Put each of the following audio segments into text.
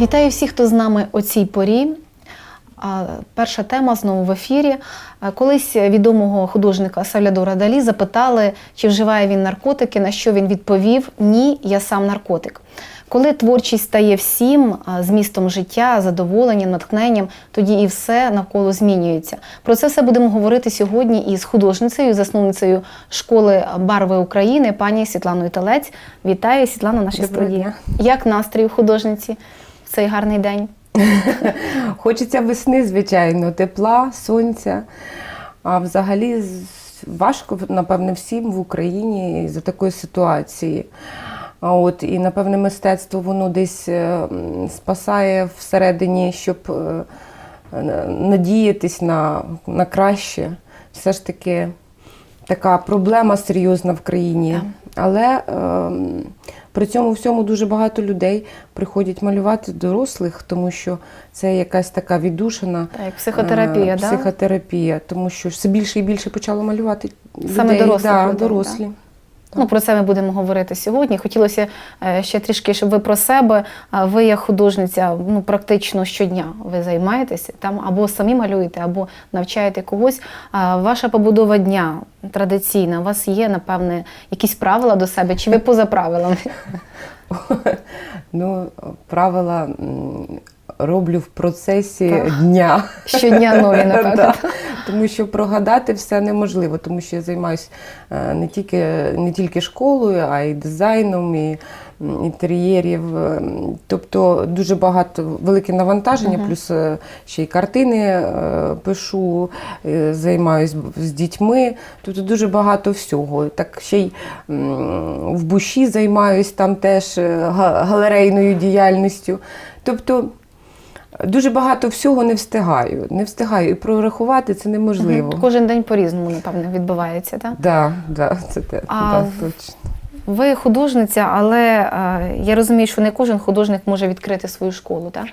Вітаю всіх, хто з нами о цій порі. Перша тема знову в ефірі. Колись відомого художника Салядора Далі запитали, чи вживає він наркотики, на що він відповів: Ні, я сам наркотик. Коли творчість стає всім змістом життя, задоволенням, натхненням, тоді і все навколо змінюється. Про це все будемо говорити сьогодні із художницею, засновницею школи барви України, пані Світланою Телець. Вітаю, Світлана, нашій студії. Як настрій у художниці цей гарний день? Хочеться весни, звичайно, тепла, сонця. А взагалі важко, напевне, всім в Україні за такої ситуації. От і напевне мистецтво воно десь е, спасає всередині, щоб е, е, надіятись на, на краще. Все ж таки така проблема серйозна в країні. Але е, при цьому всьому дуже багато людей приходять малювати дорослих, тому що це якась така віддушена Так, психотерапія, е, да? психотерапія, тому що все більше і більше почало малювати Саме людей, дорослих да, людей, дорослі. Ну, про це ми будемо говорити сьогодні. Хотілося е, ще трішки, щоб ви про себе. Ви як художниця, ну практично щодня ви займаєтеся там або самі малюєте, або навчаєте когось. Ваша побудова дня традиційна. У вас є, напевне, якісь правила до себе, чи ви поза правилами? Ну, правила роблю в процесі Так. дня. Щодня нові, напевно. Да. Тому що прогадати все неможливо, тому що я займаюся не тільки, не тільки школою, а й дизайном, і інтер'єрів. Ем, Тобто дуже багато велике навантаження, Мгм. плюс е, ще й картини е, пишу, е, займаюся з дітьми. Тобто дуже багато всього. Так ще й в буші займаюсь там теж е, галерейною діяльністю. Тобто Дуже багато всього не встигаю. Не встигаю і прорахувати це неможливо. Мгм. Кожен день по-різному, напевне, відбувається, так? Да, да, це те, А да, точно. Ви художниця, але е, я розумію, що не кожен художник може відкрити свою школу. Так?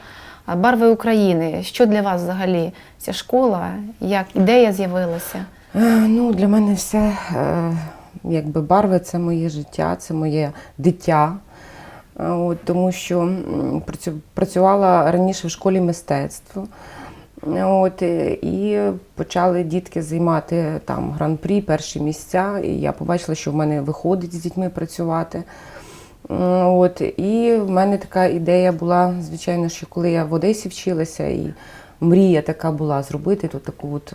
Барви України. Що для вас взагалі ця школа? Як ідея з'явилася? Е, Ну, для мене все, е, якби барви це моє життя, це моє дитя. Е, От, тому що працювала раніше в школі мистецтва. Е, От, е, і почали дітки займати там гран-прі, перші місця. І я побачила, що в мене виходить з дітьми працювати. От, і в мене така ідея була, звичайно, що коли я в Одесі вчилася, і мрія така була зробити тут таку от,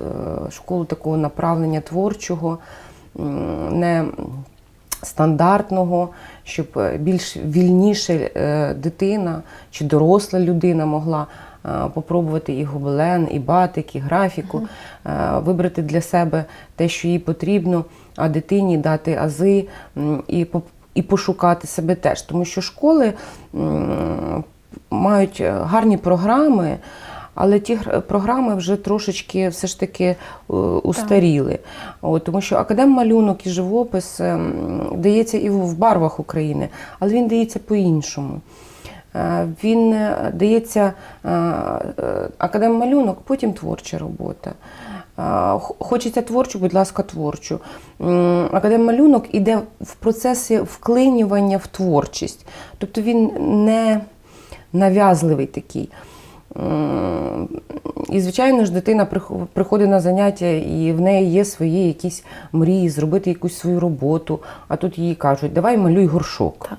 школу такого направлення творчого, не стандартного, щоб е, більш вільніше е, дитина чи доросла людина могла е, попробувати і гобелен, і батик, і графіку, вибрати для себе те, що їй потрібно, а дитині дати ази і і пошукати себе теж. Тому що школи мають гарні програми, але ті програми вже трошечки все ж таки е, устаріли. От, тому що академ-малюнок і живопис ем, дається і в барвах України, але він дається по-іншому. Е, Він е, дається е, академ-малюнок, потім творча робота. Хочеться творчу, будь ласка, творчу. Академ-малюнок іде в процесі вклинювання в творчість. Тобто він не нав'язливий такий. М, І, звичайно ж, дитина приходить на заняття, і в неї є свої якісь мрії, зробити якусь свою роботу. А тут їй кажуть, давай малюй горшок. Так.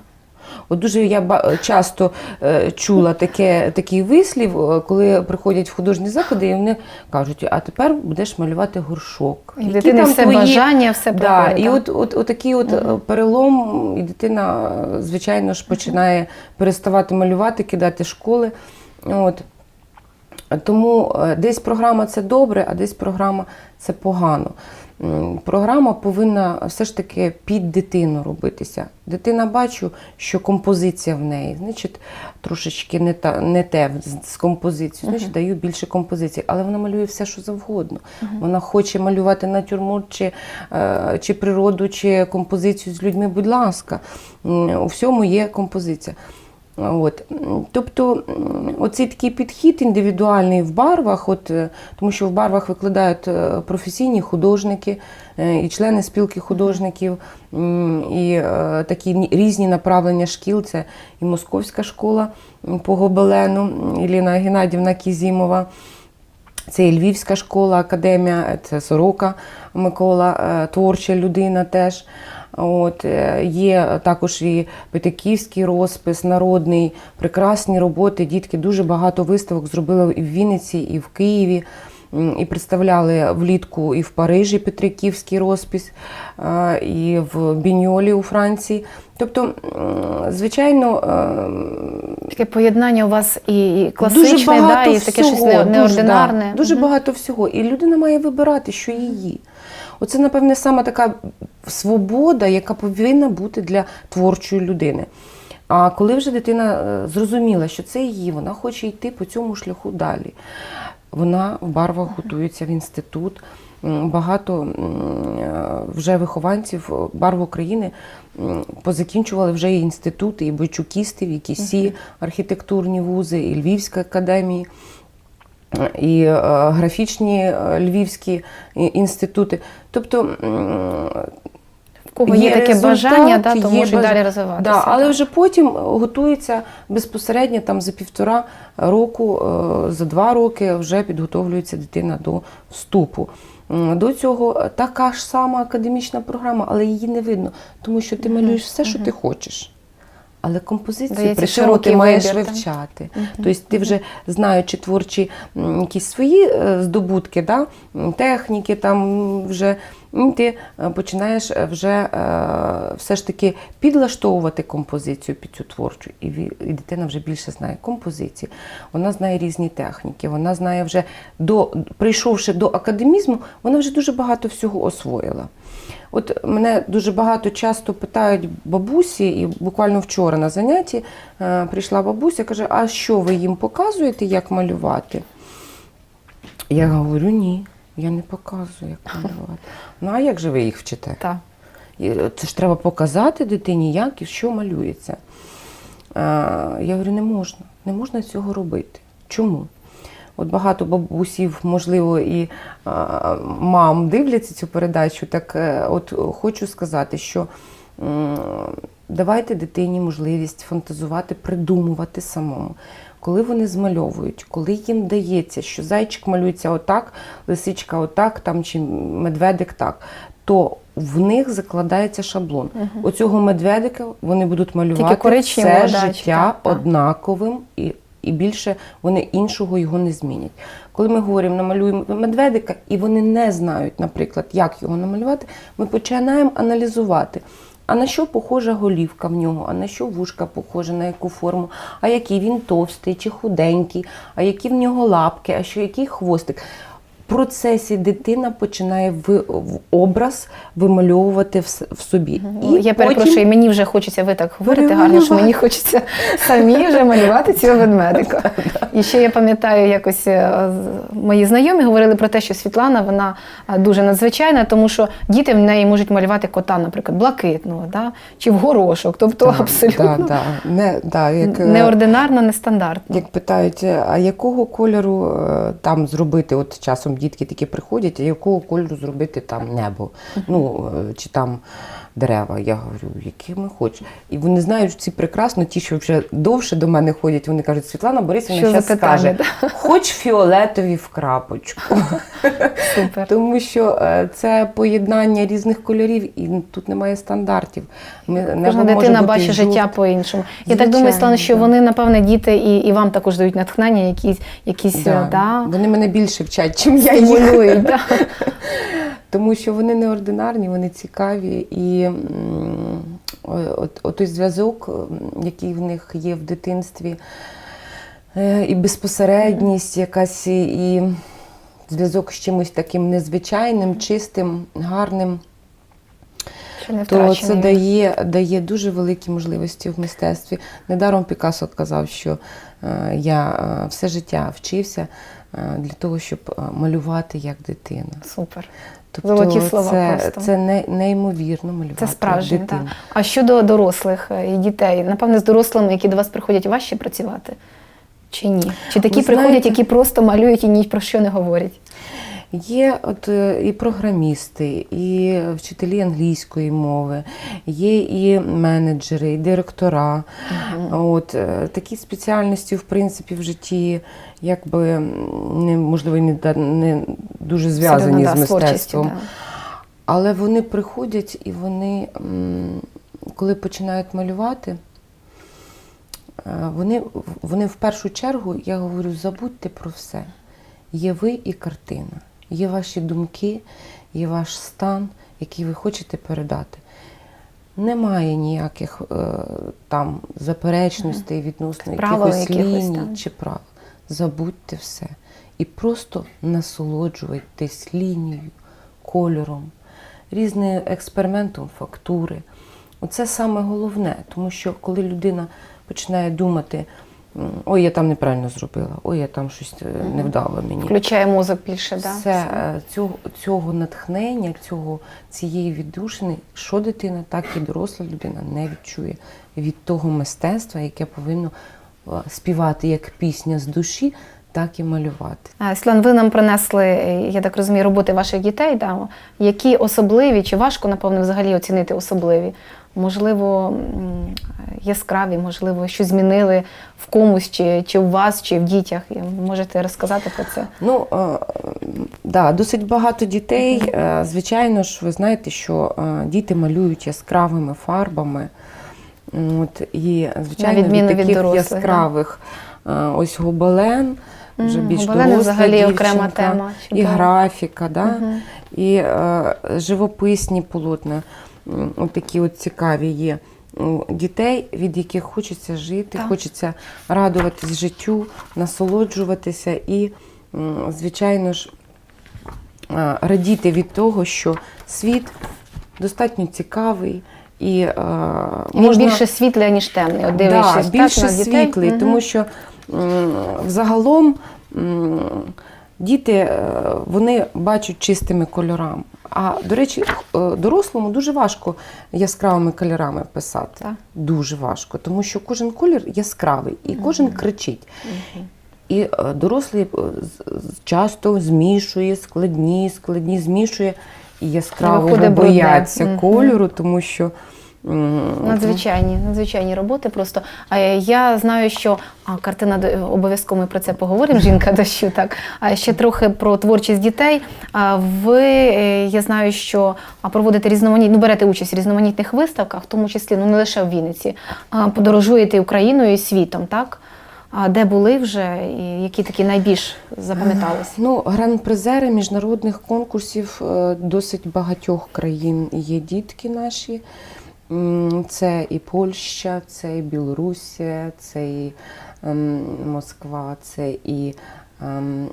От дуже я часто е, чула таке, такий вислів, е, коли приходять в художні заходи, і вони кажуть, а тепер будеш малювати горшок. І там все твої- бажання, все Да, приходить, і так? от, от, от такий от е, перелом, і дитина, е, звичайно ж, починає переставати малювати, кидати школи. От. Тому е, десь програма це добре, а десь програма це погано. Програма повинна все ж таки під дитину робитися. Дитина бачу, що композиція в неї, значить, трошечки не, та, не те з- композицією, значить, даю більше композиції. Але вона малює все, що завгодно. Вона хоче малювати натюрморт, чи, е, чи природу, чи композицію з людьми. Будь ласка, у всьому є композиція. От. Тобто оцей такий підхід індивідуальний в барвах, от, е, тому що в барвах викладають е, професійні художники е, і члени спілки художників, і такі різні направлення шкіл. Це і Московська школа по гобелену, Іліна Геннадівна Кізімова. Це і Львівська школа, академія, це Сорока Микола, творча людина теж. От, е, є також і Петиківський розпис, народний, прекрасні роботи. Дітки дуже багато виставок зробили і в Вінниці, і в Києві. І представляли влітку і в Парижі Петриківський розпис, і в Біньолі у Франції. Тобто, звичайно, е, Таке поєднання у вас і класичне, дуже да, і таке щось всього, дуже, неординарне. да, дуже багато всього. І людина має вибирати, що її. Оце, напевне, саме така свобода, яка повинна бути для творчої людини. А коли вже дитина е, зрозуміла, що це її, вона хоче йти по цьому шляху далі. Вона в барвах готується в інститут. Багато е, вже вихованців барв України позакінчували вже і інститути, і бойчукістів, і кісі, архітектурні вузи, і Львівська академії і е, графічні е, львівські інститути. Тобто В кого є, таке результат, бажання, да, то є можуть баж- далі розвиватися. Да, але так. вже потім готується безпосередньо там за півтора року, е, за два роки вже підготовлюється дитина до вступу. До цього така ж сама академічна програма, але її не видно, тому що ти малюєш все, що ти хочеш. Але композиції Дається при ти маєш вибір, вивчати. Тобто ти вже знаючи творчі якісь свої е, здобутки, да? техніки, там вже ти е, починаєш е, вже все ж таки підлаштовувати композицію під цю творчу. І дитина вже більше знає композиції, вона знає різні техніки, вона знає вже до прийшовши до академізму, вона вже дуже багато всього освоїла. От мене дуже багато часто питають бабусі, і буквально вчора на занятті е, прийшла бабуся, каже: а що ви їм показуєте, як малювати? Я говорю, ні, я не показую, як малювати. Ну а як же ви їх вчите? Так. Це ж треба показати дитині, як і що малюється. Е, Я говорю, не можна, не можна цього робити. Чому? От багато бабусів, можливо, і е, мам дивляться цю передачу, так е, от хочу сказати, що давайте дитині можливість фантазувати, придумувати самому. Коли вони змальовують, коли їм дається, що зайчик малюється отак, лисичка отак, там чи медведик так, то в них закладається шаблон. Оцього медведика вони будуть малювати все життя так. однаковим і, і більше вони іншого його не змінять. Коли ми говоримо, намалюємо медведика, і вони не знають, наприклад, як його намалювати, ми починаємо аналізувати. А на що похожа голівка в нього, а на що вушка похожа, на яку форму, а який він товстий чи худенький, а які в нього лапки, а що який хвостик. Процесі дитина починає в, в образ вимальовувати в, в собі. Ну, Я перепрошую, мені вже хочеться, ви так говорите гарно, що мені хочеться самі вже малювати цього ведмедика. І ще я пам'ятаю, якось е, мої знайомі говорили про те, що Світлана вона е, дуже надзвичайна, тому що діти в неї можуть малювати кота, наприклад, блакитного, да? чи в горошок. Тобто Так, абсолютно да, да. Не, да, як, е, неординарно, нестандартно. Як питають, «Е, а якого кольору там зробити? От часом дітки такі приходять, а якого кольору зробити там небо? Ну е, чи там дерева? Я говорю, якими хочеш. І вони знають ці прекрасно, ті, що вже довше до мене ходять, вони кажуть, Світлана Борисівна зараз скаже, хоч фіолетові в крапочку. Супер. Тому що е, це поєднання різних кольорів, і тут немає стандартів. Ми, Кожна дитина бачить життя по-іншому. Я так думаю, Звичайно, що вони, напевне, діти і, і вам також дають натхнення, якісь, якісь Да. е, да, Вони мене більше вчать, чим я їх. Тому що вони неординарні, вони цікаві. І от, от той зв'язок, який в них є в дитинстві, е, і безпосередність, якась і зв'язок з чимось таким незвичайним, чистим, гарним, то це дає, дає дуже великі можливості в мистецтві. Недаром Пікассо казав, що е, я е, все життя вчився для того, щоб малювати як дитина. Супер. Золоті слова це, просто. це не, неймовірно малювати. Це справжнє, так. А щодо дорослих е, і дітей, напевне, з дорослими, які до вас приходять, важче працювати? Чи ні? Чи такі Ви приходять, знаєте- які просто малюють і ні про що не говорять? Є от е, і програмісти, і вчителі англійської мови, є і менеджери, і директора. От е, такі спеціальності, в принципі, в житті, якби не можливо, не, не дуже зв'язані да, з творчістю, мистецтвом. да. Але вони приходять і вони, коли починають малювати, е, вони, вони в першу чергу, я говорю, забудьте про все. Є ви і картина, є ваші думки, є ваш стан, який ви хочете передати. Немає ніяких е, там заперечностей відносно якихось ліній там. чи правил. Забудьте все. І просто насолоджуйтесь лінією, кольором, різним експериментом фактури. Оце саме головне, тому що коли людина починає думати, ой, я там неправильно зробила, ой, я там щось е, не вдало мені. Включає мозок більше, да? Все, е, цього, цього натхнення, цього, цієї віддушини, що дитина, так і доросла людина не відчує від того мистецтва, яке повинно е, співати як пісня з душі, так і малювати. А, Світлан, ви нам принесли, я так розумію, роботи ваших дітей. Да? Які особливі, чи важко, напевно, взагалі оцінити особливі? Можливо, яскраві, можливо, щось змінили в комусь, чи, чи у вас, чи в дітях. І Можете розказати про це? Ну, е, да, досить багато дітей. Е, Звичайно ж, ви знаєте, що е, діти малюють яскравими фарбами. От, і, звичайно, від таких дорослих, яскравих е, ось гобелен, вже більш доросла взагалі окрема тема. І графіка, да? І е, живописні полотна. От такі от цікаві є. Дітей, від яких хочеться жити, Так. хочеться радуватись життю, насолоджуватися і, звичайно ж, е, радіти від того, що світ достатньо цікавий і е, Він більше світлий, ніж темний. От дивлячись да, так, на дітей. світлий, Мгм. тому що взагалом діти е, вони бачать чистими кольорами. А до речі, е, дорослому дуже важко яскравими кольорами писати. Так. Дуже важко, тому що кожен колір яскравий і кожен кричить. І е, дорослий часто змішує складні, складні змішує і яскраво бояться кольору, тому що Надзвичайні, надзвичайні роботи просто. Я знаю, що а, картина обов'язково ми про це поговоримо. Жінка дощу. Так а ще трохи про творчість дітей. А ви е, я знаю, що проводите різноманітні, ну берете участь в різноманітних виставках, в тому числі ну не лише в Вінниці, а подорожуєте Україною і світом, так? А де були вже, і які такі найбільш запам'яталися? Ну, гран-призери міжнародних конкурсів е, досить багатьох країн є дітки наші. Це і Польща, це і Білорусія, це і ем, Москва, це і ем,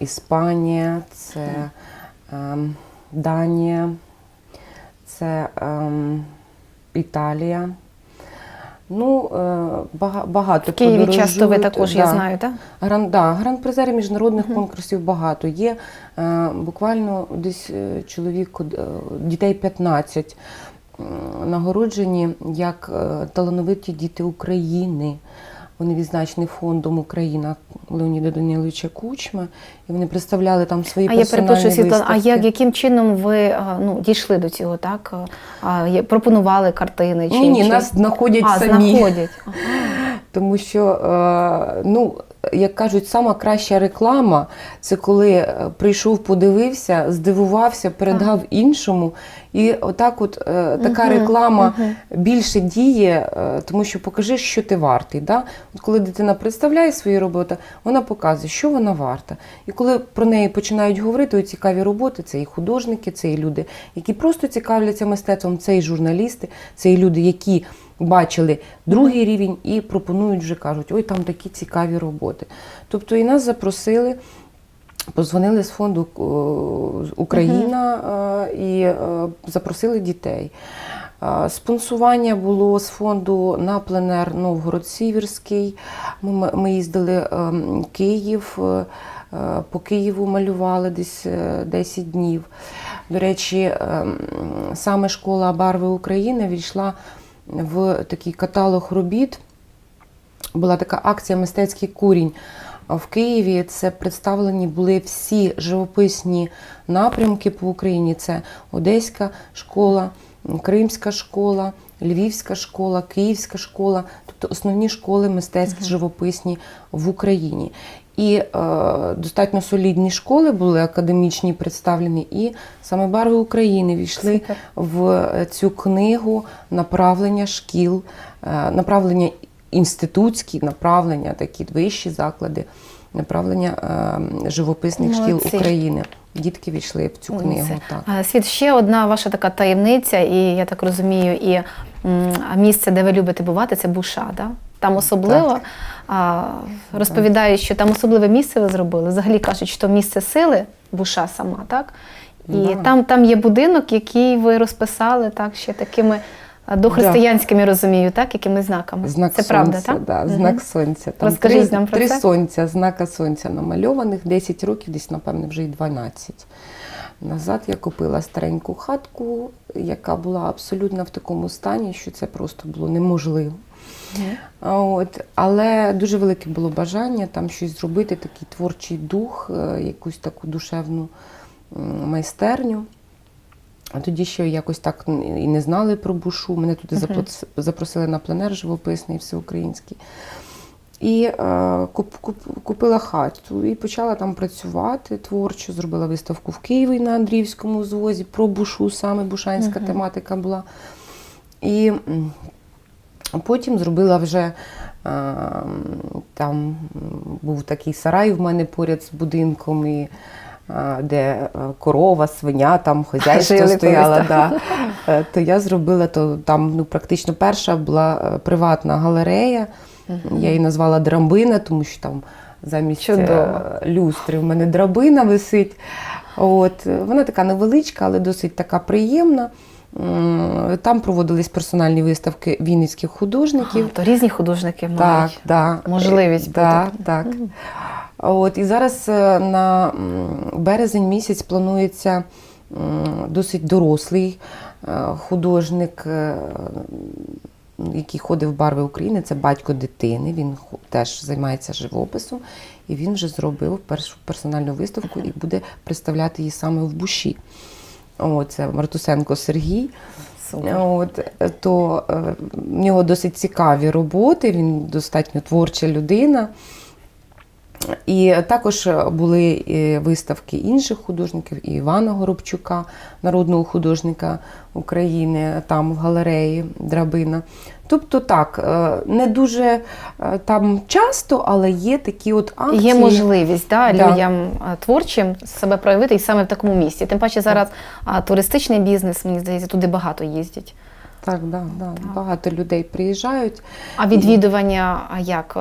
Іспанія, це ем, Данія, це Італія. Ну, е, багато В Києві часто ви також, я знаю, так? Гран, да, гран-призери міжнародних конкурсів багато. Є е, буквально десь е, чоловік, дітей 15 м, нагороджені як е, талановиті діти України. Вони відзначені фондом Україна Леоніда Даниловича Кучма, і вони представляли там свої А я перепрошую, Світлана, а як, яким чином ви ну, дійшли до цього, так? А, пропонували картини? Чи, Ні, ні, чи... нас знаходять а, самі. знаходять. Ага. Тому що, е, ну, як кажуть, сама краща реклама це коли е, прийшов, подивився, здивувався, передав іншому. І отак, от е, така Мгм, реклама мгм. більше діє, е, тому що покажи, що ти вартий. Да? От коли дитина представляє свої роботи, вона показує, що вона варта. І коли про неї починають говорити, от цікаві роботи, це і художники, це і люди, які просто цікавляться мистецтвом, це і журналісти, це і люди, які бачили другий рівень і пропонують вже кажуть, ой, там такі цікаві роботи. Тобто і нас запросили. Позвонили з фонду е, Україна е, і е, запросили дітей. Спонсування було з фонду на пленер Новгород Сіверський. Ми, ми їздили Київ, по Києву малювали десь е, 10 днів. До речі, саме школа Барви України війшла в такий каталог робіт. Була така акція Мистецький курінь. В Києві це представлені були всі живописні напрямки по Україні. Це Одеська школа, Кримська школа, Львівська школа, Київська школа, тобто основні школи мистецькі живописні в Україні. І е, достатньо солідні школи були академічні представлені, і саме барви України війшли Супер. в цю книгу направлення шкіл, е, направлення інститутські, направлення такі вищі заклади, направлення е, живописних шкіл Молодці. України. Дітки війшли в цю книгу. Так. Світ, ще одна ваша така таємниця, і я так розумію, і місце, де ви любите бувати, це Буша. Да? Там особливо Так. а, розповідають, що там особливе місце ви зробили. Взагалі кажуть, що місце сили Буша сама, так? І Да. там, там є будинок, який ви розписали так, ще такими дохристиянськими, розумію, так, якими знаками. Знак це сонця, правда, так? Да, Мгм. знак сонця. Там Розкажіть три, нам про три це. сонця, знака сонця намальованих, 10 років, десь, напевне, вже й 12. Назад я купила стареньку хатку, яка була абсолютно в такому стані, що це просто було неможливо. От, але дуже велике було бажання там щось зробити, такий творчий дух, е, якусь таку душевну майстерню. А тоді ще якось так і не знали про бушу. Мене туди Мгм. запросили на пленер живописний всеукраїнський. І е, куп, куп, купила хату і почала там працювати творчо. Зробила виставку в Києві на Андріївському звозі про бушу, саме бушанська Мгм. тематика була. І м, потім зробила вже е, там був такий сарай в мене поряд з будинком. І, е, де е, корова, свиня, там хазяйство Жили стояло. Да. То я зробила то там ну, практично перша була приватна галерея. Я її назвала драбина, тому що там замість Чудово. люстри в мене драбина висить. От. Вона така невеличка, але досить така приємна. М, Там проводились персональні виставки вінницьких художників. А, то різні художники Так, мають. да. можливість да, бути. так. От, і зараз е, на березень місяць планується досить дорослий е, художник, е, який ходив в барви України. Це батько дитини. Він теж займається живописом. І він вже зробив першу персональну виставку і буде представляти її саме в Буші. О, це Мартусенко Сергій. От, то е, в нього досить цікаві роботи, він достатньо творча людина. І також були е, виставки інших художників, і Івана Горобчука, народного художника України, там в галереї Драбина. Тобто так, е, не дуже е, там часто, але є такі от акції. Є можливість да, Да. людям творчим себе проявити і саме в такому місці. Тим паче зараз туристичний бізнес, мені здається, туди багато їздять. Так, да, да. багато людей приїжджають. А відвідування, а як е,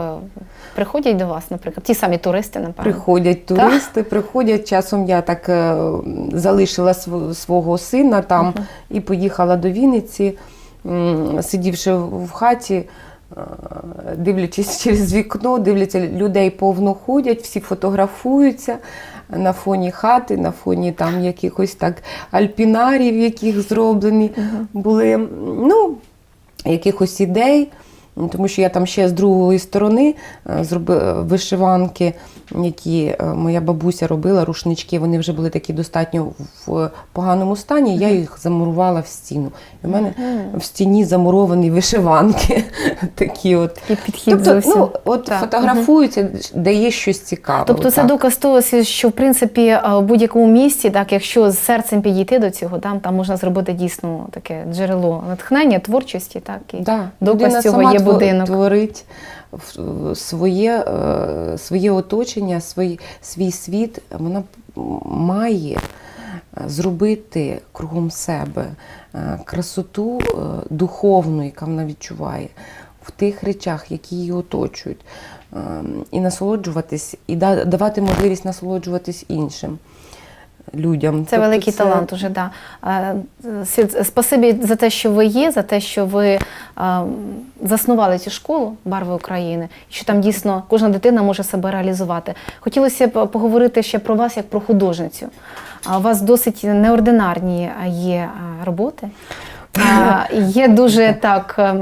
приходять до вас, наприклад, ті самі туристи, напевно. Приходять туристи, приходять. Часом я так е, залишила свого сина там і поїхала до Вінниці, сидівши в хаті, е, дивлячись через вікно, дивляться, людей повно ходять, всі фотографуються на фоні хати, на фоні там якихось так альпінарів, яких зроблені були. Ну, якихось ідей, тому що я там ще з другої сторони зробила вишиванки, які е, моя бабуся робила, рушнички, вони вже були такі достатньо в поганому стані. Я їх замурувала в стіну. І в мене в стіні замуровані вишиванки. такі от. Підхід Тобто, зовсім. ну, от Так. фотографуються, де є щось цікаве. Тобто це доказ того, що в принципі е, в будь-якому місці, так якщо з серцем підійти до цього, там, там можна зробити дійсно таке джерело натхнення, творчості, так і Да. доказ цього є будинок. Творить своє, е, своє оточення, свій, свій світ. Вона має е, зробити кругом себе е, красоту духовну, яка вона відчуває в тих речах, які її оточують. Е, І насолоджуватись, і да- давати можливість насолоджуватись іншим людям. Це Тобто великий талант уже, да. Спасибі за те, що ви є, за те, що ви заснували цю школу Барви України, що там дійсно кожна дитина може себе реалізувати. Хотілося б поговорити ще про вас як про художницю. У вас досить неординарні є роботи. Є дуже так, ем,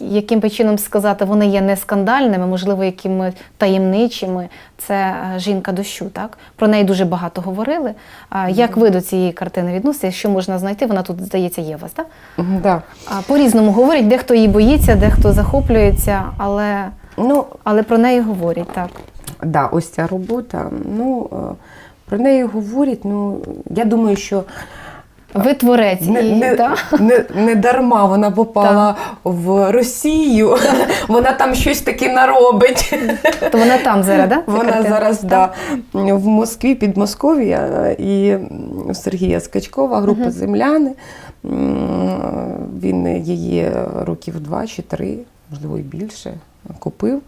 яким би чином сказати, вони є не скандальними, можливо, якими таємничими. Це е, жінка дощу. Так про неї дуже багато говорили. Як ви до цієї картини відноситесь? Що можна знайти? Вона тут здається є у вас, так? Да. А по-різному говорять, дехто її боїться, дехто захоплюється, але, Ну, але про неї говорять так. да, ось ця робота. Ну, е, про неї говорять. Ну, я думаю, що Ви творець не, її, не, так? не, не дарма вона попала в Росію. Вона там щось таке наробить. То вона там зараз, так? Вона зараз да, в Москві, Підмосков'я і Сергія Скачкова, група Земляни. Він її років два чи три, можливо, і більше, купив.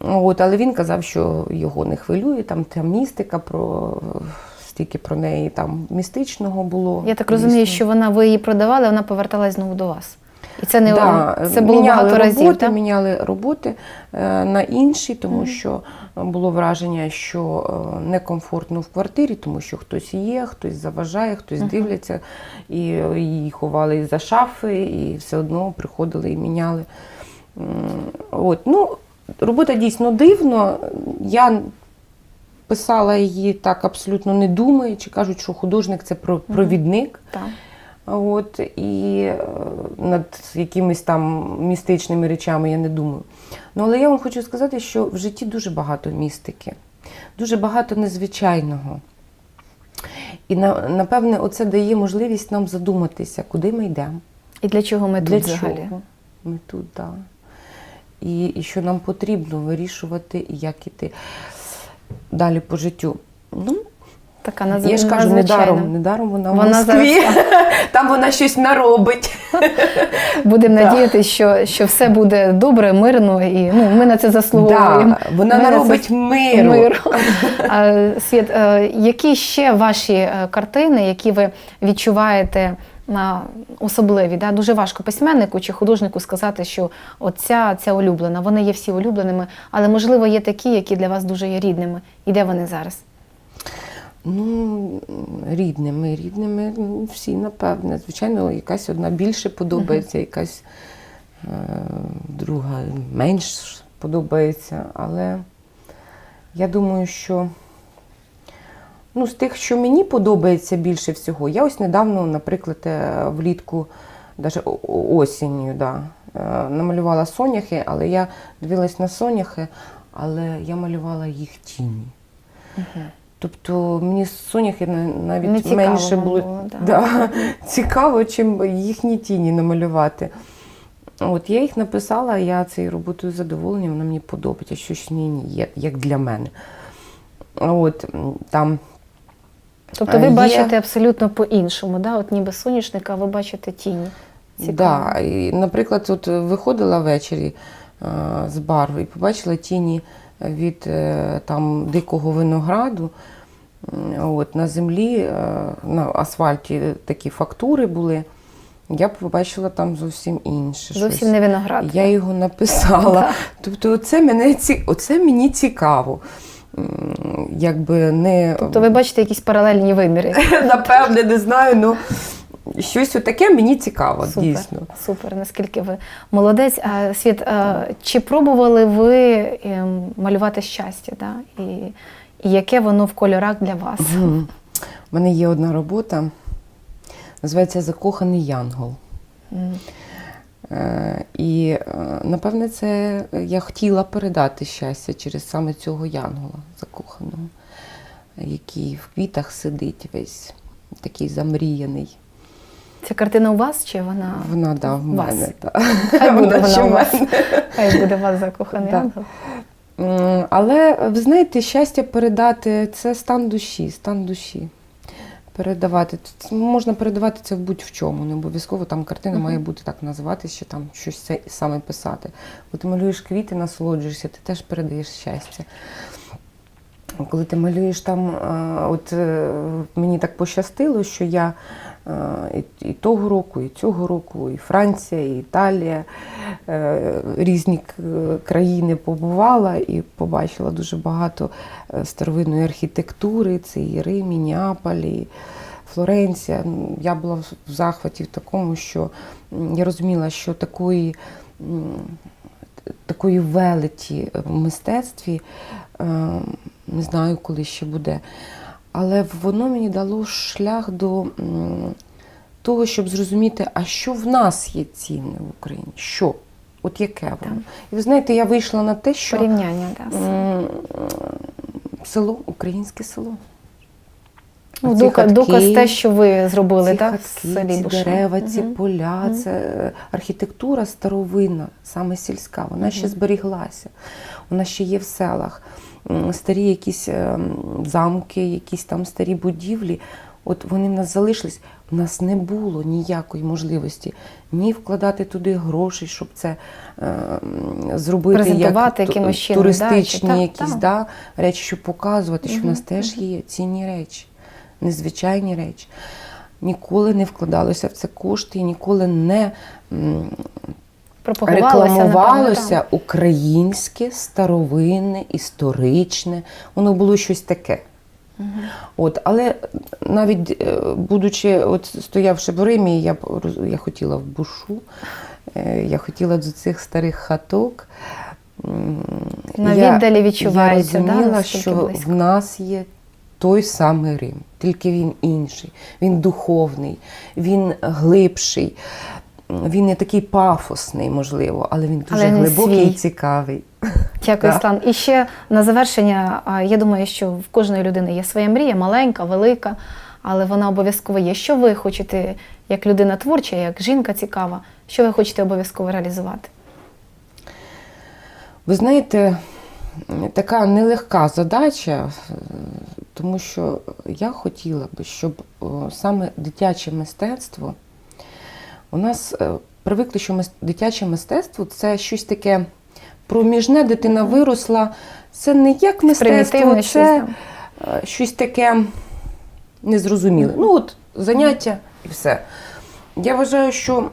От, але він казав, що його не хвилює, там та містика про стільки про неї там містичного було. Я так розумію, Дійсно. що вона ви її продавали, вона поверталась знову до вас. І це не Да, це було міняли багато роботи, разів. Так? міняли роботи е, на інші, тому що було враження, що е, некомфортно в квартирі, тому що хтось є, хтось заважає, хтось дивляться, і е, її ховали за шафи, і все одно приходили і міняли. От, ну, робота дійсно дивно. Я писала її так абсолютно не думаючи. Кажуть, що художник це про- провідник. Так. От, і е, над якимись там містичними речами я не думаю. Ну, але я вам хочу сказати, що в житті дуже багато містики, дуже багато незвичайного. І напевне, оце дає можливість нам задуматися, куди ми йдемо, І для чого ми для тут чого взагалі? ми тут, да. і, і що нам потрібно вирішувати, і як іти далі по життю. Ну, Така назв... я ж кажу, недаром, недаром вона, Вона в Москві. зараз Там вона щось наробить. Будемо надіятися, що, що все буде добре, мирно, і ну, ми на це заслуговуємо. Да, вона Ми на це наробить миру. миру. А, Світ, е, які ще ваші е, картини, які ви відчуваєте особливі? Да? Дуже важко письменнику чи художнику сказати, що оця ця улюблена. Вони є всі улюбленими, але можливо є такі, які для вас дуже є рідними. І де вони зараз? Ну, рідними, рідними ну, всі, напевне. Звичайно, якась одна більше подобається, якась е, друга менш подобається. Але я думаю, що ну, з тих, що мені подобається більше всього, я ось недавно, наприклад, е, влітку, навіть осінню, да, е, намалювала соняхи, але я дивилась на соняхи, але я малювала їх тіні. Тобто мені соняхи навіть Не цікаво менше було, було, да. Да, цікаво, чим їхні тіні намалювати. От я їх написала, я цією роботою задоволена, вона мені подобається, щось в ній є, як для мене. От там Тобто ви є- бачите абсолютно по-іншому, да? от ніби соняшника, а ви бачите тіні. Цікаво. Да, і, наприклад, от виходила ввечері е, з бару і побачила тіні від е, там, дикого винограду. От, на землі, е, на асфальті такі фактури були. Я побачила там зовсім інше. Зовсім щось. не виноград. Я його написала. Тобто, оце, мене, оце мені цікаво. Якби не Тобто ви бачите якісь паралельні виміри. напевне, не знаю, ну щось таке мені цікаво, Супер, дійсно. супер, наскільки ви молодець. А, Світ, а, чи пробували ви ем, малювати щастя? Да? І, і яке воно в кольорах для вас? У мене є одна робота, називається Закоханий Янгол. М. Е, І е, напевне, це я хотіла передати щастя через саме цього янгола закоханого, який в квітах сидить весь такий замріяний. Ця картина у вас чи вона? Вона да, в Вас. мене. Та. Хай буде вона ще у вас. мене. Хай буде у вас закоханий Да. ангел. Але ви знаєте, щастя передати це стан душі, стан душі. Передавати. Можна передавати це в будь-в чому. Не обов'язково там картина Мгм. має бути так називатися, чи там щось це саме писати. Бо ти малюєш квіти, насолоджуєшся, ти теж передаєш щастя. Коли ти малюєш там, от е, мені так пощастило, що я І, і того року, і цього року, і Франція, і Італія, е, різні країни побувала і побачила дуже багато е, старовинної архітектури. Це і Рим, і Неаполь, і Флоренція. Ну, Я була в захваті в такому, що я розуміла, що такої, такої велеті в мистецтві е, не знаю, коли ще буде. Але воно мені дало шлях до того, щоб зрозуміти, а що в нас є цінне в Україні? Що? От яке воно? І ви знаєте, я вийшла на те, що Порівняння. Да. село, українське село. Ну, доказ, доказ те, що ви зробили, ці так? хатки, селі ці дерева, ці Мгм. поля, це е, архітектура старовинна, саме сільська, вона ще зберіглася. Вона ще є в селах. Старі якісь е, замки, якісь там старі будівлі. От вони в нас залишились. У нас не було ніякої можливості ні вкладати туди гроші, щоб це е, зробити як якимось туристичні да, чи- якісь так, да, речі, щоб показувати, що в нас теж є цінні речі, незвичайні речі. Ніколи не вкладалося в це кошти і ніколи не Пропагувалося, рекламувалося напевно, українське, старовинне, історичне. Воно було щось таке. так. Мгм. От, але навіть е, будучи, от стоявши в Римі, я, я хотіла в бушу, е, я хотіла до цих старих хаток. На я- віддалі відчувається, Я розуміла, наскільки що близько. в нас є той самий Рим, тільки він інший. Він духовний, він глибший, він не такий пафосний, можливо, але він дуже Але він глибокий свій. і цікавий. Дякую. Слан. І ще на завершення, я думаю, що в кожної людини є своя мрія, маленька, велика, але вона обов'язково є. Що ви хочете, як людина творча, як жінка цікава, що ви хочете обов'язково реалізувати? Ви знаєте, така нелегка задача, тому що я хотіла би, щоб саме дитяче мистецтво у нас е, привикли, що дитяче мистецтво це щось таке проміжне, дитина виросла. Це не як мистецтво, це е, щось таке незрозуміле. Ну, от заняття і все. Я вважаю, що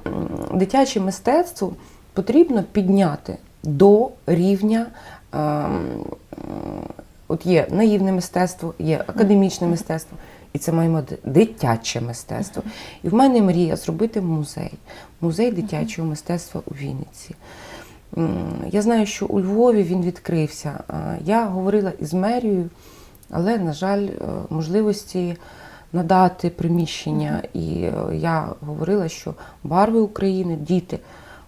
дитяче мистецтво потрібно підняти до рівня. ем, От є наївне мистецтво, є академічне мистецтво, і це має бути дитяче мистецтво. І в мене мрія зробити музей, музей дитячого мистецтва у Вінниці. Я знаю, що у Львові він відкрився. Я говорила із мерією, але, на жаль, е, можливості надати приміщення. І е, я говорила, що барви України, діти,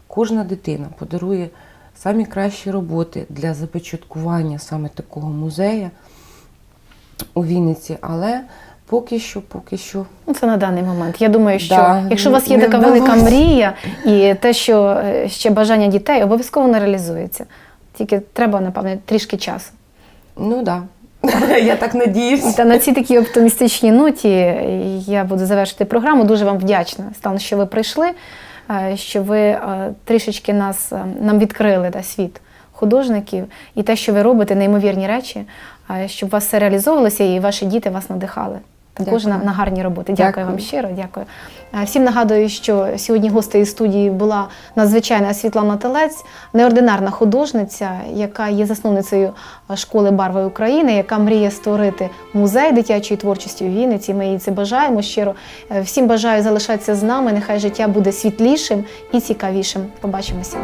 кожна дитина подарує самі кращі роботи для започаткування саме такого музею у Вінниці. Але поки що, поки що Ну, це на даний момент. Я думаю, що Да, якщо у вас є така велика мрія і те, що е, ще бажання дітей, обов'язково не реалізується. Тільки треба, напевно, трішки часу. Ну так. Да. Я так надіюсь. Та на цій такій оптимістичній ноті я буду завершити програму. Дуже вам вдячна, Стан, що ви прийшли, е, що ви е, трішечки нас нам відкрили да, світ художників і те, що ви робите, неймовірні речі, щоб у вас все реалізовувалося і ваші діти вас надихали. Також на, Дякую. на гарні роботи. Дякую, Дякую. вам щиро. Дякую. Е, Всім нагадую, що сьогодні гостею студії була надзвичайна Світлана Телець, неординарна художниця, яка є засновницею школи Барви України, яка мріє створити музей дитячої творчості у Вінниці. Ми їй це бажаємо щиро. Е, Всім бажаю залишатися з нами. Нехай життя буде світлішим і цікавішим. Побачимося.